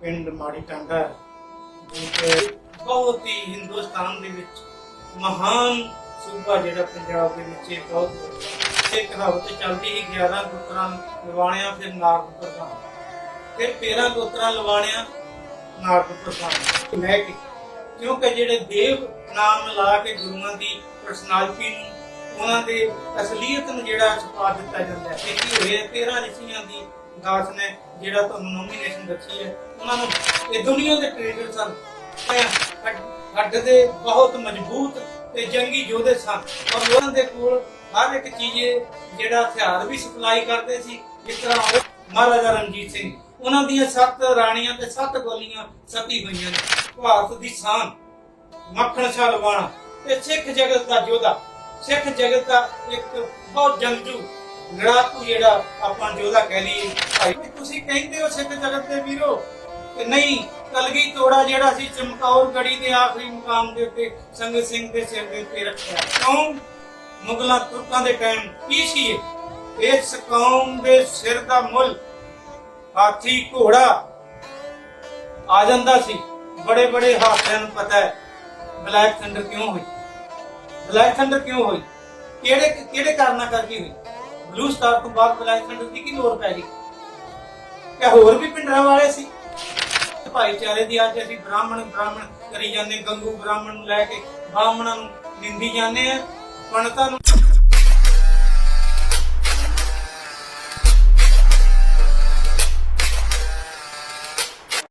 ਪਿੰਡ ਮਾੜੀ ਟਾਂਡਾ, ਜੋ ਕਿ ਬਹੁਤ ਹੀ ਹਿੰਦੁਸਤਾਨ ਦੇ ਵਿੱਚ ਮਹਾਨ ਸੂਬਾ ਜਿਹੜਾ ਪੰਜਾਬ ਦੇ ਵਿੱਚ ਇਹ ਬਹੁਤ ਇਹ ਕਹਾਵਤ ਚੱਲਦੀ ਸੀ 11 ਗੁੱਤਰਾਂ ਲਵਾਣਿਆ, ਫਿਰ ਨਾਰਦ ਪ੍ਰਧਾਨ। ਫਿਰ 13 ਗੁੱਤਰਾਂ ਲਵਾਣਿਆ ਨਾਰਦ ਪ੍ਰਧਾਨ। ਮੈਂ ਕਿਉਂਕਿ ਜਿਹੜੇ ਦੇਵ ਨਾਮ ਲਾ ਕੇ ਗੁਰੂਆਂ ਦੀ ਪਰਸਨੈਲਿਟੀ ਨੂੰ ਉਹਨਾਂ ਦੇ ਅਸਲੀਅਤ ਨੂੰ ਜਿਹੜਾ ਛੁਪਾ ਦਿੱਤਾ ਜਾਂਦਾ ਹੈ, ਇਹ ਕੀ ਹੋਇਆ? 13 ਰਿਸ਼ੀਆਂ ਦੀ ਦਾਸ ਨੇ ਜਿਹੜਾ ਤੁਹਾਨੂੰ ਨੋਮੀਨੇਸ਼ਨ ਦਿੱਤੀ ਹੈ, ਉਹਨਾਂ ਨੂੰ ਇਹ ਦੁਨੀਆ ਦੇ ਟ੍ਰੇਡਰ ਸਨ। ਹੱਡ ਦੇ ਬਹੁਤ ਮਜ਼ਬੂਤ ਤੇ ਜੰਗੀ ਯੋਧੇ ਸਨ। ਔਰ ਉਹਨਾਂ ਦੇ ਕੋਲ ਹਰ ਇੱਕ ਚੀਜ਼ ਜਿਹੜਾ ਹਥਿਆਰ ਵੀ ਸਪਲਾਈ ਕਰਦੇ ਸੀ, ਜਿਸ ਤਰ੍ਹਾਂ ਮਹਾਰਾਜਾ ਰਣਜੀਤ ਸਿੰਘ। ਉਹਨਾਂ ਦੀਆਂ ਸੱਤ ਰਾਣੀਆਂ ਤੇ ਸੱਤ ਗੋਲੀਆਂ ਸਤੀ ਹੋਈਆਂ ਭਾਰਤ ਦੀ ਸ਼ਾਨ, ਮੱਖਣ ਸ਼ਾਹ ਲਵਾਣਾ ਤੇ ਸਿੱਖ ਜਗਤ ਦਾ ਯੋਧਾ। ਸਿੱਖ ਜਗਤ ਦਾ ਇੱਕ ਬਹੁਤ ਜੰਗਜੂ ਲੜਾਕੂ ਜਿਹੜਾ ਆਪਾਂ ਯੋਧਾ ਕਹਿ ਲਈਏ। ਤੁਸੀਂ ਕਹਿੰਦੇ ਹੋ ਸਿੱਖ ਜਗਤ ਦੇ ਵੀਰੋ ਕਿ ਨਹੀਂ, ਕਲਗੀ ਤੋੜਾ ਜਿਹੜਾ ਸੀ ਚਮਕੌਰ ਗੜੀ ਦੇ ਆਖਰੀ ਮੁਕਾਮ ਦੇ ਉੱਤੇ ਸੰਗਤ ਸਿੰਘ ਦੇ ਸਿਰ ਦੇ ਉੱਤੇ ਰੱਖਿਆ। ਕਿਉਂ? ਮੁਗਲਾਂ ਤੁਰਕਾਂ ਦੇ ਟਾਈਮ ਕੀ ਸੀ ਇਸ ਕੌਮ ਦੇ ਸਿਰ ਦਾ ਮੁੱਲ ਹਾਥੀ ਘੋੜਾ ਆ ਜਾਂਦਾ ਸੀ। ਬੜੇ ਬੜੇ ਹਾਦਸਿਆਂ ਨੂੰ ਪਤਾ ਹੈ, ਬਲੈਕ ਥੰਡਰ ਕਿਉਂ ਹੋਈ? ਬਲੈਕ ਥੰਡਰ ਕਿਉਂ ਹੋਈ? ਕਿਹੜੇ ਕਿਹੜੇ ਕਾਰਨਾਂ ਕਰਕੇ ਹੋਈ? ਬਲੂ ਸਟਾਰ ਤੋਂ ਬਾਅਦ ਬਲੈਕ ਥੰਡਰ ਦੀ ਕੀ ਲੋੜ ਪੈ ਗਈ? ਕਿ ਹੋਰ ਵੀ ਪਿੰਡਰਾਂ ਵਾਲੇ ਸੀ। ਭਾਈਚਾਰੇ ਦੀ ਅੱਜ ਅਸੀਂ ਬ੍ਰਾਹਮਣ ਬ੍ਰਾਹਮਣ ਕਰੀ ਜਾਂਦੇ, ਗੰਗੂ ਬ੍ਰਾਹਮਣ ਨੂੰ ਲੈ ਕੇ ਬ੍ਰਾਹਮਣਾਂ ਨੂੰ ਨਿੰਦੀ ਜਾਂਦੇ ਆ ਪੰਡਤਾਂ ਨੂੰ